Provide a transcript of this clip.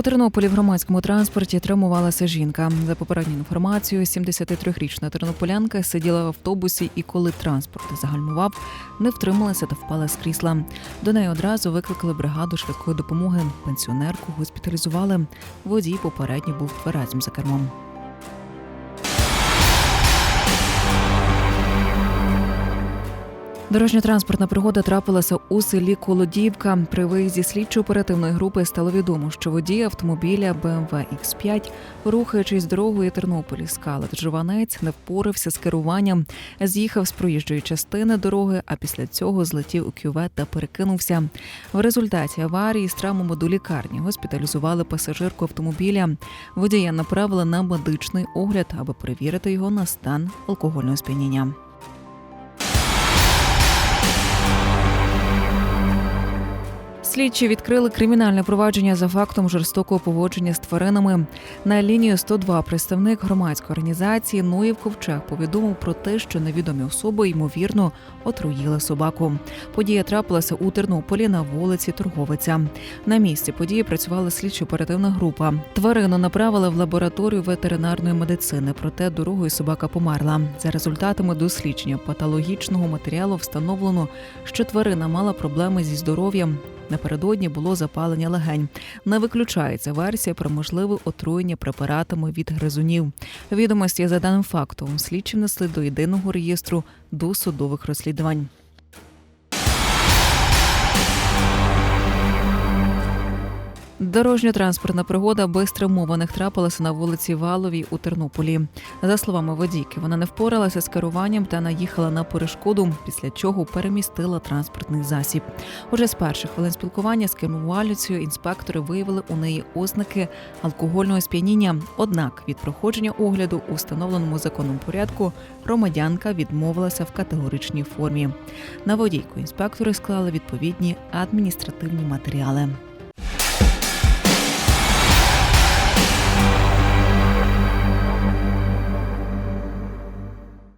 У Тернополі в громадському транспорті травмувалася жінка. За попередньою інформацією, 73-річна тернополянка сиділа в автобусі і коли транспорт загальмував, не втрималася та впала з крісла. До неї одразу викликали бригаду швидкої допомоги. Пенсіонерку госпіталізували. Водій попередньо був разом за кермом. Дорожньо-транспортна пригода трапилася у селі Колодіївка. При виїзді слідчо-оперативної групи стало відомо, що водій автомобіля BMW X5, рухаючись дорогою Тернополі скалет Жованець, не впорався з керуванням, з'їхав з проїжджої частини дороги, а після цього злетів у кювет та перекинувся. В результаті аварії з травмами до лікарні госпіталізували пасажирку автомобіля. Водія направили на медичний огляд, аби перевірити його на стан алкогольного сп'яніння. Слідчі відкрили кримінальне провадження за фактом жорстокого поводження з тваринами. На лінію 102 представник громадської організації Ноїв Ковчег повідомив про те, що невідомі особи ймовірно отруїли собаку. Подія трапилася у Тернополі на вулиці Торговиця. На місці події працювала слідчо-оперативна група. Тварину направили в лабораторію ветеринарної медицини, проте дорогою собака померла. За результатами дослідження патологічного матеріалу встановлено, що тварина мала проблеми зі здоров'ям. Напередодні було запалення легень. Не виключається версія про можливе отруєння препаратами від гризунів. Відомості за даним фактом слідчі внесли до єдиного реєстру досудових розслідувань. Дорожньо-транспортна пригода без травмованих трапилася на вулиці Валовій у Тернополі. За словами водійки, вона не впоралася з керуванням та наїхала на перешкоду, після чого перемістила транспортний засіб. Уже з перших хвилин спілкування з кермувальницею інспектори виявили у неї ознаки алкогольного сп'яніння. Однак від проходження огляду у встановленому законом порядку громадянка відмовилася в категоричній формі. На водійку інспектори склали відповідні адміністративні матеріали.